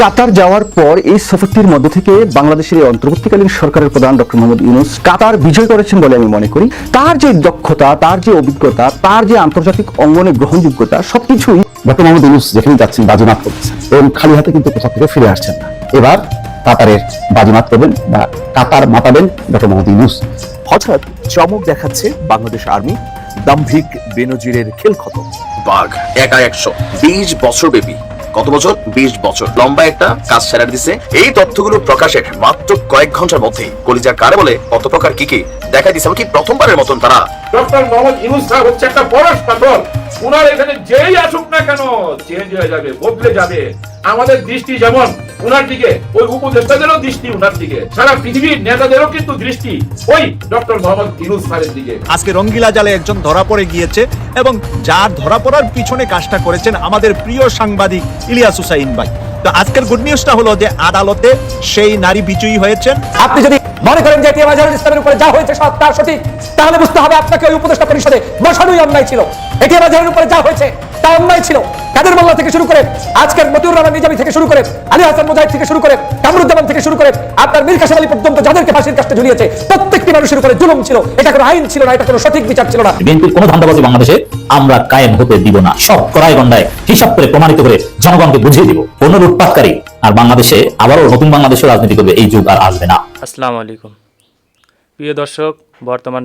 কাতার যাওয়ার পর এই সফরটির মধ্য থেকে বাংলাদেশের এই অন্তর্বর্তীকালীন সরকারের প্রধান ডক্টর মোহাম্মদ ইউনুস কাতার বিজয় করেছেন বলে আমি মনে করি। তার যে দক্ষতা তার যে অভিজ্ঞতা তার যে আন্তর্জাতিক অঙ্গনে গ্রহণযোগ্যতা সবকিছুই ডক্টর মোহাম্মদ ইউনুস যেখানে যাচ্ছেন বাজিমাত করতেছেন এবং খালি হাতে কিন্তু কোথাও থেকে ফিরে আসছেন না। এবার কাতারের বাজিমাত করবেন বা কাতার মাতাবেন ডক্টর মোহাম্মদ ইউনুস। হঠাৎ চমক দেখাচ্ছে বাংলাদেশ আর্মি। দাম্ভিক বেনজিরের খেল খতম বাঘ একা একশো বিশ বছর ব্যাপী। কত বছর? বিশ বছর। লম্বা একটা কাজ সেরা দিছে। এই তথ্যগুলো প্রকাশের মাত্র কয়েক ঘণ্টার মধ্যেই। কলিজা কারে বলে কত প্রকার কি কি? দেখা দিছে এমনকি প্রথমবারের মতন তারা। ডক্টর মোহাম্মদ ইউনুস স্যার হচ্ছে একটা বড় পাথর উনার এখানে যেই আসুক না কেন, চেঞ্জ হয়ে যাবে, বদলে যাবে। আমাদের দৃষ্টি যেমন উনার দিকে ওই উপদেষ্টাদেরও দৃষ্টি উনার দিকে। সারা পৃথিবীর নেতাদেরও কিন্তু দৃষ্টি ওই ডক্টর মোহাম্মদ ইউনুস সাহেবের দিকে। আজকে রঙ্গিলা জালে একজন ধরা পড়ে গিয়েছে এবং যার ধরা পড়ার পিছনে কাজটা করেছেন আমাদের প্রিয় সাংবাদিক ইলিয়াস হুসাইন ভাই। তো আজকের গুড নিউজটা হলো যে আদালতে সেই নারী বিজয়ী হয়েছেন। আপনি যদি মনে করেন যে এটিএম আজহারুল ইসলামের উপরে যা হয়েছে সব তার সঠিক তাহলে বুঝতে হবে আপনাকে ওই উপদেষ্টা পরিষদে বসানোই অন্যায় ছিল। এটিএম আজহারের উপরে যা হয়েছে তা অন্যায় ছিল। কাদের মোল্লা থেকে শুরু করে আজকের মতিউর রহমান নিজামী থেকে শুরু করে আলী হাসান মুজাহিদ থেকে শুরু করে কামরুজ্জামান থেকে শুরু করে আপনার মীর কাসেম আলী পর্যন্ত যাদেরকে ফাঁসির কাজটা ঝুলিয়েছে প্রত্যেকটি মানুষের উপরে জুলুম ছিল। এটা কোনো আইন ছিল না এটা কোনো সঠিক বিচার ছিল না। বিএনপির কোনো ধান্দাবাজি বাংলাদেশে আমরা কায়েম হতে দিব না। সব কড়াই গন্ডায় হিসাব করে প্রমাণিত করে জনগণকে বুঝিয়ে দিব। কোন উৎপাতকারী আর বাংলাদেশে আবারও নতুন বাংলাদেশের রাজনীতি করবে এই যুগ আর আসবে না। আসসালামু আলাইকুম। প্রিয় দর্শক বর্তমান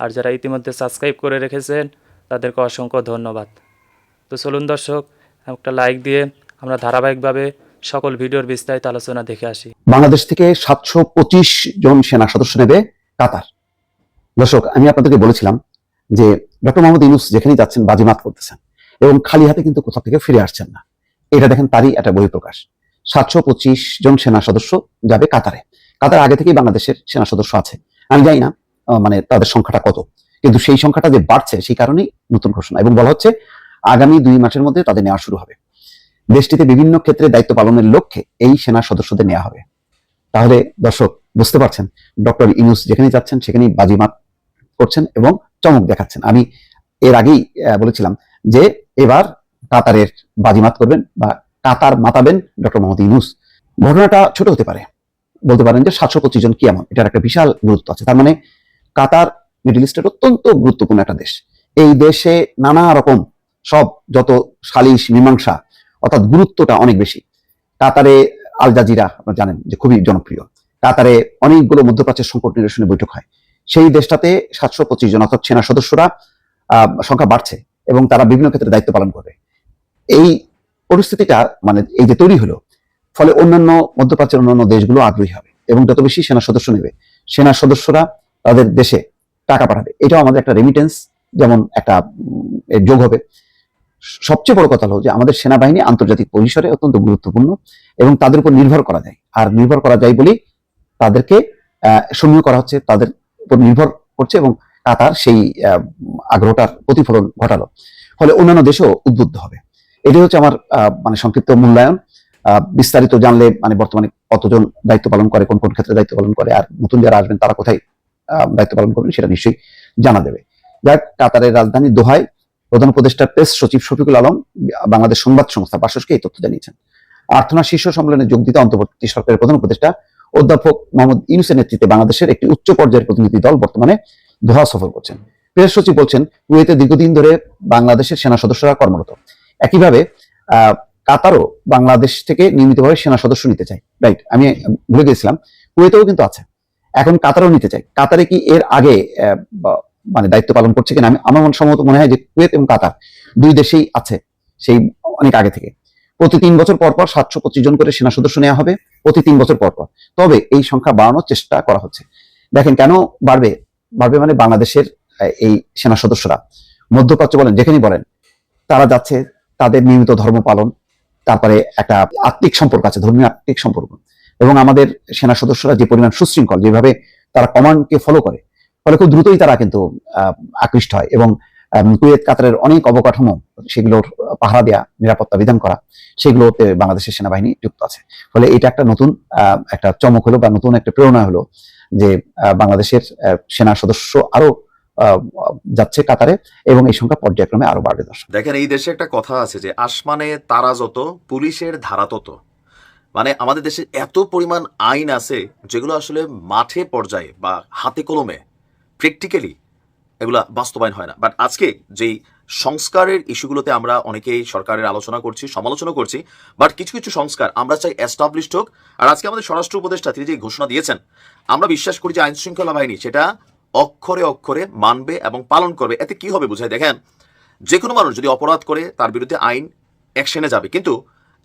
আর যারা ইতিমধ্যে সাবস্ক্রাইব করে রেখেছেন, তাদেরকে অসংখ্য ধন্যবাদ। তো চলুন দর্শক, একটা লাইক দিয়ে আমরা ধারাবাহিকভাবে সকল ভিডিওর বিস্তারিত আলোচনা দেখে আসি। বাংলাদেশ থেকে সাতশো পঁচিশ জন সেনা সদস্য নেবে কাতার। দর্শক, আমি আপনাদেরকে বলেছিলাম যে ডক্টর মোহাম্মদ ইউনুস যেখানেই যাচ্ছেন বাজিমাত করতেছেন এবং খালি হাতে কিন্তু কোথাও থেকে ফিরে আসছেন না। এটা দেখেন তারই একটা বহিঃপ্রকাশ। সাতশো পঁচিশ জন সেনা সদস্য যাবে কাতারে। কাতার আগে থেকেই বাংলাদেশের সেনা সদস্য আছে। আমি জানি না মানে তাদের সংখ্যাটা কত? কিন্তু সেই সংখ্যাটা যে বাড়ছে, সেই কারণেই নতুন ঘোষণা। এবং বলা হচ্ছে, আগামী দুই মাসের মধ্যে তাদের নেওয়া শুরু হবে। দেশটিতে বিভিন্ন ক্ষেত্রে দায়িত্ব পালনের লক্ষ্যে এই সেনা সদস্যদের নেওয়া হবে। তাহলে দর্শক, বুঝতে পারছেন, ডক্টর ইনুস যেখানে যাচ্ছেন, সেখানেই বাজিমাত করছেন এবং চমক দেখাচ্ছেন। আমি এর আগেই বলেছিলাম যে এবার কাতারের বাজিমাত করবেন বা কাতার মাতাবেন ডক্টর মোহাম্মদ ইউনুস। ঘটনাটা ছোট হতে পারে। বলতে পারেন যে সাতশো পঁচিশ জন কি এমন? এটার একটা বিশাল গুরুত্ব আছে। তার মানে কাতার, মিডল ইস্টের অত্যন্ত গুরুত্বপূর্ণ একটা দেশ। এই দেশে নানা রকম সব যত সালিশ, মীমাংসা, অর্থাৎ গুরুত্বটা অনেক বেশি। কাতারে আল জাজিরা আপনারা জানেন যে খুবই জনপ্রিয়। কাতারে অনেকগুলো মধ্যপ্রাচ্যের সংকট নিরসনে বৈঠক হয়। সেই দেশটাতে সাতশো পঁচিশ জন অর্থাৎ সেনা সদস্যরা সংখ্যা বাড়ছে এবং তারা বিভিন্ন ক্ষেত্রে দায়িত্ব পালন করবে। এই পরিস্থিতিটা মানে এই যে তৈরি হলো, ফলে অন্যান্য মধ্যপ্রাচ্যের অন্যান্য দেশগুলো আগ্রহী হবে এবং যত বেশি সেনা সদস্য নেবে, সেনা সদস্যরা তাদের দেশে টাকা পাঠাবে। এটাও আমাদের একটা রেমিটেন্স যেমন একটা যোগ হবে। সবচেয়ে বড় কথা হলো যে আমাদের সেনাবাহিনী আন্তর্জাতিক পরিসরে অত্যন্ত গুরুত্বপূর্ণ এবং তাদের উপর নির্ভর করা যায়। আর নির্ভর করা যায় বলেই তাদেরকে সমীহ করা হচ্ছে, তাদের উপর নির্ভর করছে এবং কাতার সেই আগ্রহটার প্রতিফলন ঘটালো। ফলে অন্যান্য দেশেও উদ্বুদ্ধ হবে। এটাই হচ্ছে আমার মানে সংক্ষিপ্ত মূল্যায়ন। বিস্তারিত জানলে মানে বর্তমানে কতজন দায়িত্ব পালন করে, কোন কোন ক্ষেত্রে দায়িত্ব পালন করে, আর নতুন যারা আসবেন তারা কোথায় দায়িত্ব পালন করবেন, সেটা নিশ্চয়ই জানা দেবে। যাক, কাতারের রাজধানী দোহায় প্রধান উপদেষ্টা প্রেস সচিব শফিকুল আলম বাংলাদেশ সংবাদ সংস্থা বাসসকে এই তথ্য জানিয়েছেন। আর্থনা শীর্ষ সম্মেলনে যোগ দিতে অন্তর্বর্তী সরকারের প্রধান উপদেষ্টা অধ্যাপক মোহাম্মদ ইউনুসের নেতৃত্বে বাংলাদেশের একটি উচ্চ পর্যায়ের প্রতিনিধি দল বর্তমানে দোহা সফর করছেন। প্রেস সচিব বলছেন, কুয়েতে দীর্ঘদিন ধরে বাংলাদেশের সেনা সদস্যরা কর্মরত। একইভাবে কাতারও বাংলাদেশ থেকে নিয়মিতভাবে সেনা সদস্য নিতে চায়। রাইট, আমি ভুলে গেছিলাম কুয়েতেও কিন্তু আছে। এখন কাতারও নিতে চাই। কাতারে কি এর আগে মানে দায়িত্ব পালন করছে কিনা আমি, আমার সম্ভবত মনে হয় যে কুয়েত এবং কাতার দুই দেশেই আছে সেই অনেক আগে থেকে। প্রতি তিন বছর পর পর সাতশো পঁচিশ জন করে সেনা সদস্য নেওয়া হবে প্রতি তিন বছর পর পর। তবে এই সংখ্যা বাড়ানোর চেষ্টা করা হচ্ছে। দেখেন কেন বাড়বে? বাড়বে মানে বাংলাদেশের এই সেনা সদস্যরা। মধ্যপ্রাচ্য বলেন, যেখানেই বলেন, তারা যাচ্ছে, তাদের নিয়মিত ধর্ম পালন, তারপরে একটা আত্মিক সম্পর্ক আছে, ধর্মীয় আত্মিক সম্পর্ক। এবং আমাদের সেনা সদস্যরা যে পরিমাণ সুশৃঙ্খল, যেভাবে তারা কমান্ডকে ফলো করে, ফলে খুব দ্রুতই তারা কিন্তু আকৃষ্ট হয় এবং কুয়েত, কাতারের অনেক অবকাঠামো, সেগুলোর পাহারা দেওয়া নিরাপত্তা বিধান করা, সেগুলোতে বাংলাদেশের সেনাবাহিনী যুক্ত আছে। ফলে এটা একটা নতুন একটা চমক হলো বা নতুন একটা প্রেরণা হলো যে বাংলাদেশের সেনা সদস্য আরও যাচ্ছে কাতারে এবং এই সংখ্যা পর্যায়ক্রমে আরও বাড়বে দর্শক। দেখেন, এই দেশে একটা কথা আছে যে, আসমানে তারা যত, পুলিশের ধারা তত। মানে আমাদের দেশে এত পরিমাণ আইন আছে যেগুলো আসলে মাঠে পর্যায়ে বা হাতে কলমে প্র্যাকটিক্যালি এগুলা বাস্তবায়ন হয় না। বাট আজকে যেই সংস্কারের ইস্যুগুলোতে আমরা অনেকেই সরকারের আলোচনা করছি, সমালোচনা করছি বাট কিছু কিছু সংস্কার আমরা চাই এস্টাবলিশড হোক। আর আজকে আমাদের স্বরাষ্ট্র উপদেষ্টা তিনি যে ঘোষণা দিয়েছেন, আমরা বিশ্বাস করি যে আইন শৃঙ্খলা বাহিনী সেটা অক্ষরে অক্ষরে মানবে এবং পালন করবে। এতে কি হবে বুঝাই দেখেন যে কোনো মানুষ যদি অপরাধ করে তার বিরুদ্ধে আইন অ্যাকশনে যাবে। কিন্তু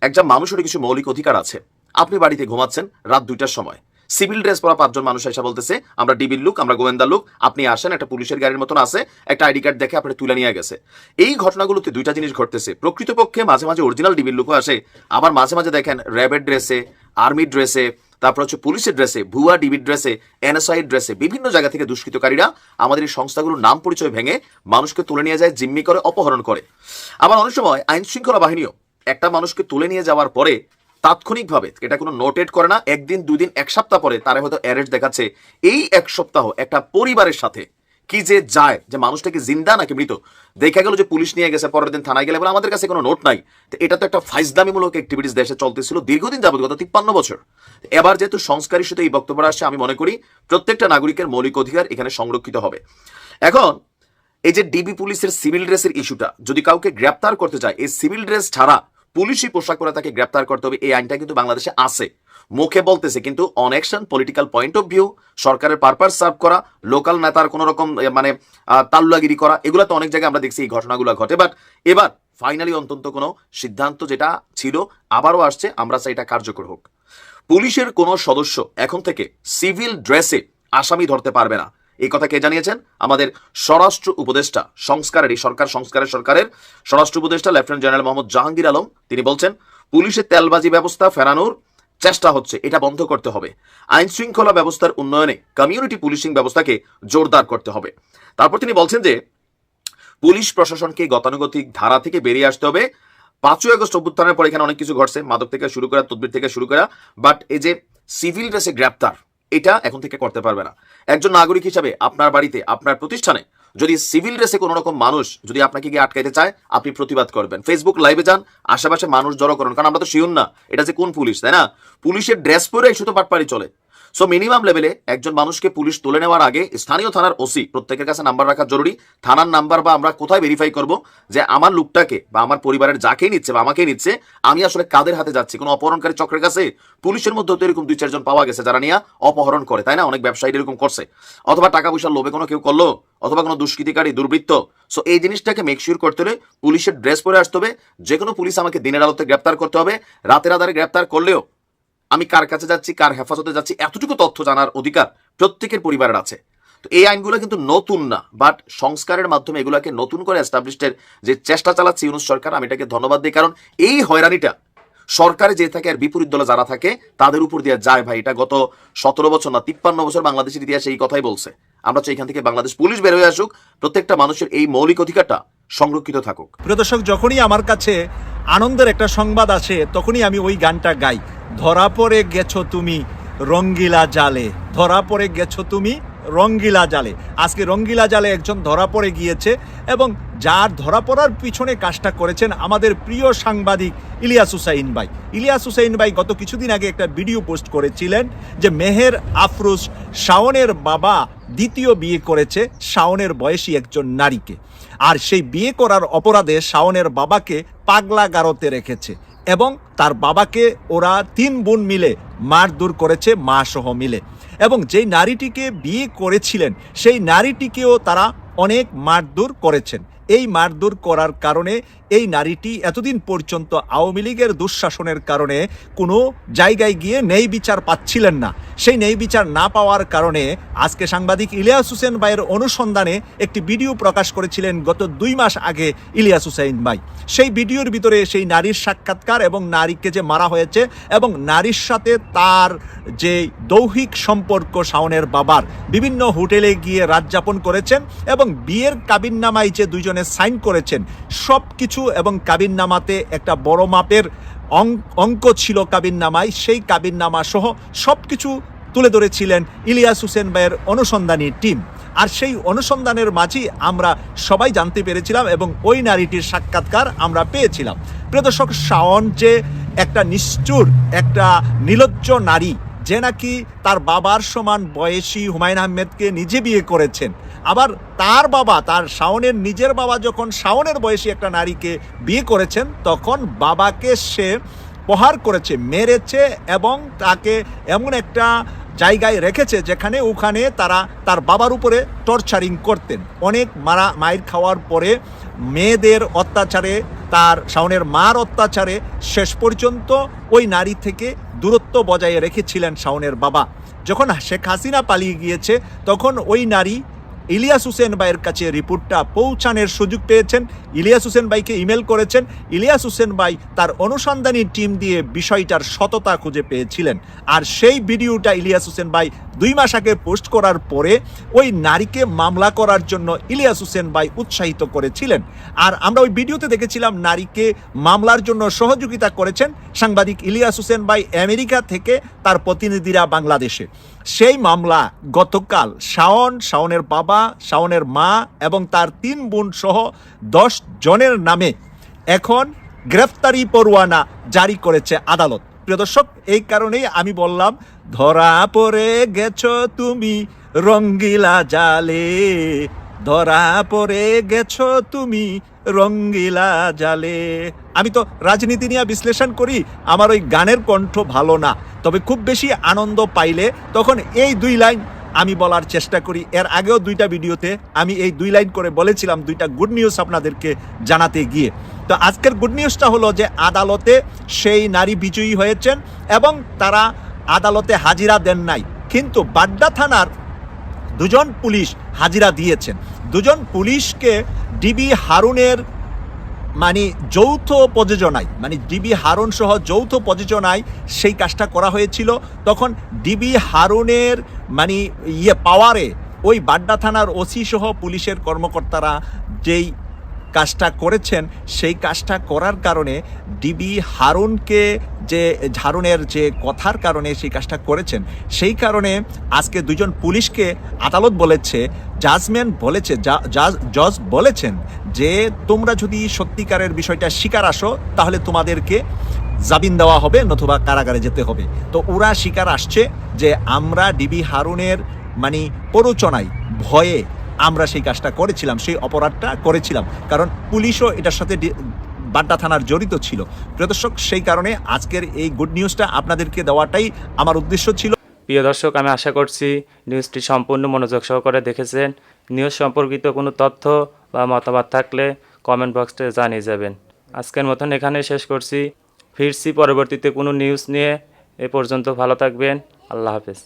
একজন মানুষের কিছু মৌলিক অধিকার আছে। আপনি বাড়িতে ঘুমাচ্ছেন রাত দুইটার সময়। সিভিল ড্রেস পরা পাঁচজন মানুষ এসে বলতেছে, আমরা ডিবির লুক, আমরা গোয়েন্দা লুক, আপনি আসেন, একটা পুলিশের গাড়ির মতন আছে, একটা আইডি কার্ড দেখে আপনি তুলে নিয়ে গেছে। এই ঘটনাগুলোতে দুইটা জিনিস ঘটতেছে। প্রকৃতপক্ষে মাঝে মাঝে অরিজিনাল ডিবির লুকও আসে, আবার মাঝে মাঝে দেখেন র্যাবের ড্রেসে আর্মি ড্রেসে, তারপর হচ্ছে পুলিশের ড্রেসে, ভুয়া ডিবির ড্রেসে, এনএসআই ড্রেসে, বিভিন্ন জায়গা থেকে দুষ্কৃতকারীরা আমাদের এই সংস্থাগুলোর নাম পরিচয় ভেঙে মানুষকে তুলে নিয়ে যায়, জিম্মি করে, অপহরণ করে। আবার অনেক সময় আইন শৃঙ্খলা বাহিনীও একটা মানুষকে তুলে নিয়ে যাওয়ার পরে তাৎক্ষণিকভাবে এটা কোনো নোটেট করে না, একদিন দুই দিন এক সপ্তাহ পরে তারা হয়তো অ্যারেস্ট দেখাচ্ছে। এই এক সপ্তাহ একটা পরিবারের সাথে কি যে যায়, যে মানুষটা কি জিন্দা নাকি মৃত, দেখা গেল যে পুলিশ নিয়ে গেছে, পরের দিন থানায় গেলে বলে আমাদের কাছে কোনো নোট নাই। তো এটা তো একটা ফাইজদামিমূলক অ্যাক্টিভিটিস দেশে চলতেছিল দীর্ঘদিন যাবত গত তিপ্পান্ন বছর। এবার যেহেতু সংস্কারের সাথে এই বক্তব্য আসছে, আমি মনে করি প্রত্যেকটা নাগরিকের মৌলিক অধিকার এখানে সংরক্ষিত হবে। এখন, এই যে ডিবি পুলিশের সিভিল ড্রেসের ইস্যুটা যদি কাউকে গ্রেপ্তার করতে চায়, এই সিভিল ড্রেস ছাড়া পুলিশি পোশাক পরে তাকে গ্রেপ্তার করতে হবে, এই আইনটা কিন্তু বাংলাদেশে আছে। মুখে বলতেছে, কিন্তু on action political point of view সরকারের পারপাস সার্ভ করা লোকাল নেতার কোনো রকম মানে তাল্লাগিরি করা, এগুলো তো অনেক জায়গায় আমরা দেখছি এই ঘটনাগুলো ঘটে। বাট এবার ফাইনালি অন্তত কোনো সিদ্ধান্ত যেটা ছিল, আবারও আসছে, আমরা চাই এটা কার্যকর হোক। পুলিশের কোনো সদস্য এখন থেকে সিভিল ড্রেসে আসামি ধরতে পারবে না। এই কথা কে জানিয়েছেন? আমাদের স্বরাষ্ট্র উপদেষ্টা সংস্কারের এই সরকার, সংস্কারের সরকারের স্বরাষ্ট্র উপদেষ্টা, লেফটেন্যান্ট জেনারেল মোহাম্মদ জাহাঙ্গীর আলম। তিনি বলছেন, পুলিশের তেলবাজি ব্যবস্থা ফেরানোর চেষ্টা হচ্ছে, এটা বন্ধ করতে হবে। আইন শৃঙ্খলা ব্যবস্থার উন্নয়নে কমিউনিটি পুলিশিং ব্যবস্থাকে জোরদার করতে হবে। তারপর তিনি বলছেন যে, পুলিশ প্রশাসনকে গতানুগতিক ধারা থেকে বেরিয়ে আসতে হবে। পাঁচই আগস্ট অভ্যুত্থানের পর এখানে অনেক কিছু ঘটছে, মাদক থেকে শুরু করা, তদবির থেকে শুরু করা। বাট এই যে সিভিল ড্রেসে গ্রেপ্তার এটা এখন থেকে করতে পারবে না। একজন নাগরিক হিসাবে আপনার বাড়িতে, আপনার প্রতিষ্ঠানে যদি সিভিল ড্রেসে কোনো রকম মানুষ যদি আপনাকে গিয়ে আটকাইতে চায়, আপনি প্রতিবাদ করবেন। ফেসবুক লাইভে যান, আশেপাশে মানুষ জড়ো করেন, কারণ আমরা তো শিউন না। এটা যে কোন পুলিশ, তাই না? পুলিশের ড্রেস পরে শুধু পাটপাড়ি চলে। সো মিনিমাম লেভেলে একজন মানুষকে পুলিশ তুলে নেওয়ার আগে স্থানীয় থানার ওসি প্রত্যেকের কাছে নাম্বার রাখা জরুরি। থানার নাম্বার বা আমরা কোথায় ভেরিফাই করব যে আমার লোকটাকে বা আমার পরিবারের যাকেই নিচ্ছে বা আমাকেই নিচ্ছে, আমি আসলে কাদের হাতে যাচ্ছি? কোনো অপহরণকারী চক্রের কাছে? পুলিশের মধ্যে তো এরকম দুই চারজন পাওয়া গেছে যারা নিয়ে অপহরণ করে, তাই না? অনেক ব্যবসায়ী এরকম করছে। অথবা টাকা পয়সার লোভে কোনো কেউ করল, অথবা কোনো দুষ্কৃতিকারী, দুর্বৃত্ত। সো এই জিনিসটাকে মেকশিওর করতে হলে পুলিশের ড্রেস পরে আসতে হবে। যে কোনো পুলিশ আমাকে দিনের আলোতে গ্রেপ্তার করতে হবে। রাতের আধারে গ্রেপ্তার করলেও আমি কার কাছে যাচ্ছি, কার হেফাজতে যাচ্ছি, এতটুকু তথ্য জানার অধিকার প্রত্যেকের পরিবারের আছে। তো এই আইনগুলো কিন্তু নতুন না বাট সংস্কারের মাধ্যমে এগুলোকে নতুন করে এস্টাবলিশের যে চেষ্টা চালাচ্ছে ইউনুস সরকার, আমি এটাকে ধন্যবাদ দিই। কারণ এই হয়রানিটা সরকারে যে থাকে আর বিপরীত দলে যারা থাকে, তাদের উপর দিয়ে যায় ভাই। এটা গত সতেরো বছর না, তিপ্পান্ন বছর বাংলাদেশের ইতিহাসে এই কথাই বলছে। আমরা চাই এখান থেকে বাংলাদেশ পুলিশ বের হয়ে আসুক, প্রত্যেকটা মানুষের এই মৌলিক অধিকারটা সংরক্ষিত থাকুক। প্রিয় দর্শক, যখনই আমার কাছে আনন্দের একটা সংবাদ আসে, তখনই আমি ওই গানটা গাই। ধরা পড়ে গেছো তুমি রঙ্গিলা জালে, ধরা পড়ে গেছো তুমি রঙ্গিলা জালে। আজকে রঙ্গিলা জালে একজন ধরা পড়ে গিয়েছে এবং যার ধরা পড়ার পিছনে কাজটা করেছেন আমাদের প্রিয় সাংবাদিক ইলিয়াস হুসাইন ভাই। ইলিয়াস হুসাইন ভাই গত কিছুদিন আগে একটা ভিডিও পোস্ট করেছিলেন যে মেহের আফরোজ শাওনের বাবা দ্বিতীয় বিয়ে করেছে শাওনের বয়সী একজন নারীকে। আর সেই বিয়ে করার অপরাধে শাওনের বাবাকে পাগলা গারতে রেখেছে এবং তার বাবাকে ওরা তিন বোন মিলে মারধর করেছে মা সহ মিলে। এবং যেই নারীটিকে বিয়ে করেছিলেন, সেই নারীটিকেও তারা অনেক মারধর করেছেন। এই মারধর করার কারণে এই নারীটি এতদিন পর্যন্ত আওয়ামী লীগের দুঃশাসনের কারণে কোনো জায়গায় গিয়ে ন্যায় বিচার পাচ্ছিলেন না। সেই ন্যায় বিচার না পাওয়ার কারণে আজকে সাংবাদিক ইলিয়াস হুসেন ভাইয়ের অনুসন্ধানে একটি ভিডিও প্রকাশ করেছিলেন গত দুই মাস আগে ইলিয়াস হুসেন ভাই। সেই ভিডিওর ভিতরে সেই নারীর সাক্ষাৎকার এবং নারীকে যে মারা হয়েছে এবং নারীর সাথে তার যে দৈহিক সম্পর্ক শাওনের বাবার, বিভিন্ন হোটেলে গিয়ে রাত যাপন করেছেন এবং বিয়ের কাবিননামায় যে দুইজনে সাইন করেছেন সব কিছু এবং কাবিননামাতে একটা বড় মাপের অঙ্ক- অঙ্ক ছিল কাবিননামায়, সেই কাবিননামা সহ সব কিছু তুলে ধরেছিলেন ইলিয়াস হুসেন ভাইয়ের অনুসন্ধানী টিম। আর সেই অনুসন্ধানের মাঝেই আমরা সবাই জানতে পেরেছিলাম এবং ওই নারীটির সাক্ষাৎকার আমরা পেয়েছিলাম। প্রিয় দর্শক, শাওন যে একটা নিষ্ঠুর, একটা নিলজ্জ নারী যে নাকি তার বাবার সমান বয়সী হুমায়ুন আহমেদকে নিজে বিয়ে করেছেন। আবার তার বাবা, তার শাওনের নিজের বাবা যখন শাওনের বয়সী একটা নারীকে বিয়ে করেছেন, তখন বাবাকে সে প্রহার করেছে, মেরেছে এবং তাকে এমন একটা জায়গায় রেখেছে যেখানে ওখানে তারা তার বাবার উপরে টর্চারিং করতেন। অনেক মারা, মায়ের খাওয়ার পরে মেয়েদের অত্যাচারে, তার শাওনের মার অত্যাচারে শেষ পর্যন্ত ওই নারী থেকে দূরত্ব বজায় রেখেছিলেন শাওনের বাবা। যখন শেখ হাসিনা পালিয়ে গিয়েছে, তখন ওই নারী ইলিয়াস হুসেন ভাইয়ের কাছে রিপোর্টটা পৌঁছানোর সুযোগ পেয়েছেন। ইলিয়াস হুসেন ভাইকে ইমেল করেছেন। ইলিয়াস হুসেন ভাই তার অনুসন্ধানী টিম দিয়ে বিষয়টার সততা খুঁজে পেয়েছিলেন। আর সেই ভিডিওটা ইলিয়াস হোসেন ভাই দুই মাস আগে পোস্ট করার পরে ওই নারীকে মামলা করার জন্য ইলিয়াস হোসেন ভাই উৎসাহিত করেছিলেন। আর আমরা ওই ভিডিওতে দেখেছিলাম নারীকে মামলার জন্য সহযোগিতা করেছেন সাংবাদিক ইলিয়াস হোসেন ভাই আমেরিকা থেকে তার প্রতিনিধিরা বাংলাদেশে। সেই মামলা গতকাল শাওন, শাওনের বাবা শাওনের মা এবং তার তিন বোন সহ দশ জনের নামে এখন গ্রেফতারি পরোয়ানা জারি করেছে আদালত। প্রিয় দর্শক, এই কারণেই আমি বললাম, ধরা পড়ে গেছ তুমি রঙ্গিলা জালে। ধরা পড়ে গেছ তুমি রঙ্গিলা জালে। আমি তো রাজনীতি নিয়ে বিশ্লেষণ করি, আমার ওই গানের কণ্ঠ ভালো না। তবে খুব বেশি আনন্দ পাইলে তখন এই দুই লাইন আমি বলার চেষ্টা করি। এর আগেও দুইটা ভিডিওতে আমি এই দুই লাইন করে বলেছিলাম, দুইটা গুড নিউজ আপনাদেরকে জানাতে গিয়ে। তো আজকের গুড নিউজটা হলো যে আদালতে সেই নারী বিজয়ী হয়েছেন এবং তারা আদালতে হাজিরা দেন নাই। কিন্তু বাড্ডা থানার দুজন পুলিশ হাজিরা দিয়েছেন। দুজন পুলিশকে ডিবি হারুনের মানে যৌথ প্রযোজনায় মানে ডিবি হারুন সহ যৌথ প্রযোজনায় সেই কাজটা করা হয়েছিল। তখন ডিবি হারুনের মানে ইয়ে পাওয়ারে ওই বাড্ডা থানার ওসি সহ পুলিশের কর্মকর্তারা যেই কাজটা করেছেন, সেই কাজটা করার কারণে ডিবি হারুনকে যে, হারুনের যে কথার কারণে সেই কাজটা করেছেন, সেই কারণে আজকে দুজন পুলিশকে আদালত বলেছে জাজমেন্ট বলেছে জজ বলেছেন যে, তোমরা যদি সত্যিকারের বিষয়টা স্বীকার আসো, তাহলে তোমাদেরকে জামিন দেওয়া হবে নতুবা কারাগারে যেতে হবে। তো ওরা স্বীকার আসছে যে, আমরা ডিবি হারুনের মানে প্ররোচনায়, ভয়ে আমরা সেই কাজটা করেছিলাম, সেই অপরাধটা করেছিলাম। কারণ পুলিশও এটার সাথে বাড্ডা থানার জড়িত ছিল। প্রিয় দর্শক, সেই কারণে আজকের এই গুড নিউজটা আপনাদেরকে দেওয়াটাই আমার উদ্দেশ্য ছিল। প্রিয় দর্শক, আমি আশা করছি নিউজটি সম্পূর্ণ মনোযোগ সহকারে দেখেছেন। নিউজ সম্পর্কিত কোনো তথ্য বা মতামত থাকলে কমেন্ট বক্সে জানিয়ে যাবেন। আজকের মতন এখানে শেষ করছি। ফিরছি পরবর্তীতে কোনো নিউজ নিয়ে। এ পর্যন্ত ভালো থাকবেন। আল্লাহ হাফেজ।